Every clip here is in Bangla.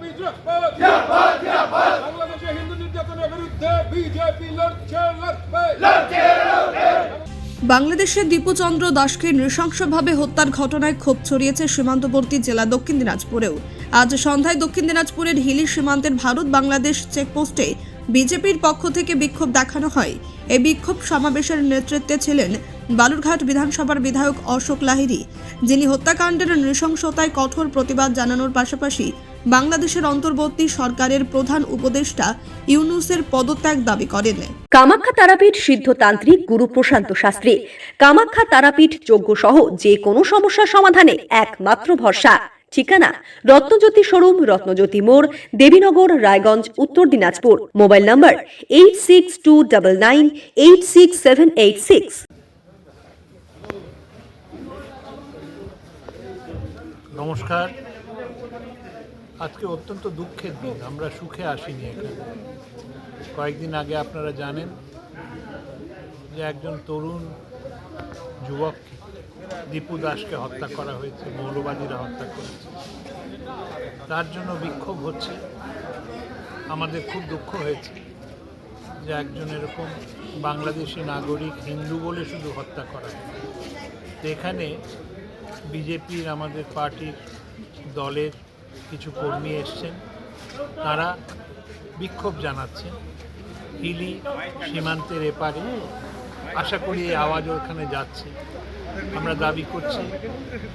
জিন্দাবাদ বাংলাদেশে বাংলাদেশের দীপুচন্দ্র দাসকে নৃশংসভাবে হত্যার ঘটনায় ক্ষোভ ছড়িয়েছে সীমান্তবর্তী জেলা দক্ষিণ দিনাজপুরেও। আজ সন্ধ্যায় দক্ষিণ দিনাজপুরের হিলি সীমান্তের ভারত বাংলাদেশ চেকপোস্টে বিজেপির পক্ষ থেকে বিক্ষোভ দেখানো হয়। এই বিক্ষোভ সমাবেশের নেতৃত্বে ছিলেন বালুরঘাট বিধানসভার বিধায়ক অশোক লাহিড়ী, যিনি হত্যাকাণ্ডের নৃশংসতায় কঠোর প্রতিবাদ জানানোর পাশাপাশি বাংলাদেশের অন্তর্বর্তী সরকারের প্রধান উপদেষ্টা ইউনুসের পদত্যাগ দাবি করেন। কামাখ্যা তারাপীঠ সিদ্ধতান্ত্রিক গুরু প্রশান্ত শাস্ত্রী। কামাখ্যা তারাপীঠ যজ্ঞ সহ যে কোনো সমস্যার সমাধানে একমাত্র ভরসা। ঠিকানা রত্নজ্যোতি শোরুম রত্নজ্যোতি মোড় Devinagar Raiganj Uttar Dinajpur. Mobile number eight six two double nine eight six seven eight six নমস্কার। আজকে অত্যন্ত দুঃখের দিন, আমরা সুখে আসিনি এখানে। কয়েকদিন আগে আপনারা জানেন যে একজন তরুণ যুবককে দীপু দাসকে হত্যা করা হয়েছে, মৌলবাদীরা হত্যা করেছে। তার জন্য বিক্ষোভ হচ্ছে। আমাদের খুব দুঃখ হয়েছে যে একজন এরকম বাংলাদেশি নাগরিক হিন্দু বলে শুধু হত্যা করা এখানে বিজেপির, আমাদের পার্টির দলের কিছু কর্মী এসছেন। তারা বিক্ষোভ জানাচ্ছেন। হিলি সীমান্তের এপারে। আশা করি এই আওয়াজ ওখানে যাচ্ছে। আমরা দাবি করছি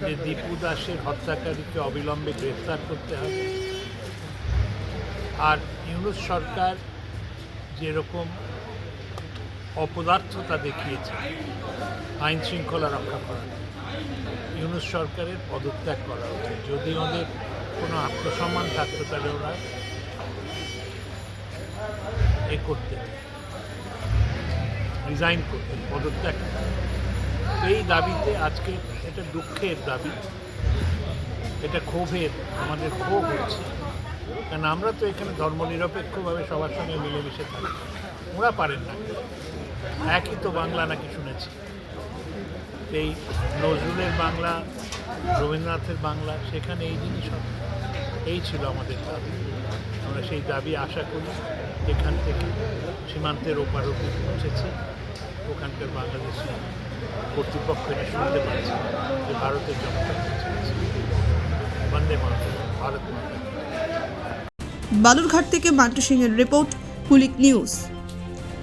যে দীপু দাসের হত্যাকারীকে অবিলম্বে গ্রেফতার করতে হবে। আর ইউনুস সরকার যেরকম অপদার্থতা দেখিয়েছে, আইন শৃঙ্খলা রক্ষা করা ইউনুস সরকারের পদত্যাগ করা উচিত। যদি ওদের কোনো আত্মসম্মান থাকতো তাহলে ওরা এ করতে রিজাইন করতেন পদত্যাগ। এই দাবিতে আজকে এটা দুঃখের দাবি, এটা ক্ষোভের, আমাদের ক্ষোভ হচ্ছে। কারণ আমরা তো এখানে ধর্মনিরপেক্ষভাবে সবার সঙ্গে মিলেমিশে থাকি। ওরা পারেন না। একই তো বাংলা নাকি শুনেছি। এই নজরুলের বাংলা, রবীন্দ্রনাথের বাংলা, সেখানে এই জিনিস হবে। এই ছিল আমাদের দাবি। আমরা সেই দাবি আশা করি এখান থেকে সীমান্তের ওপার অব্দি পৌঁছেছে। ওখানকার বাংলাদেশি কর্তৃপক্ষ এটা শুনতে পারছে যে ভারতের জনতা বন্দে মাতরম, ভারত মাতা। বালুরঘাট থেকে মান্টু সিংয়ের রিপোর্ট, কুলিক নিউজ।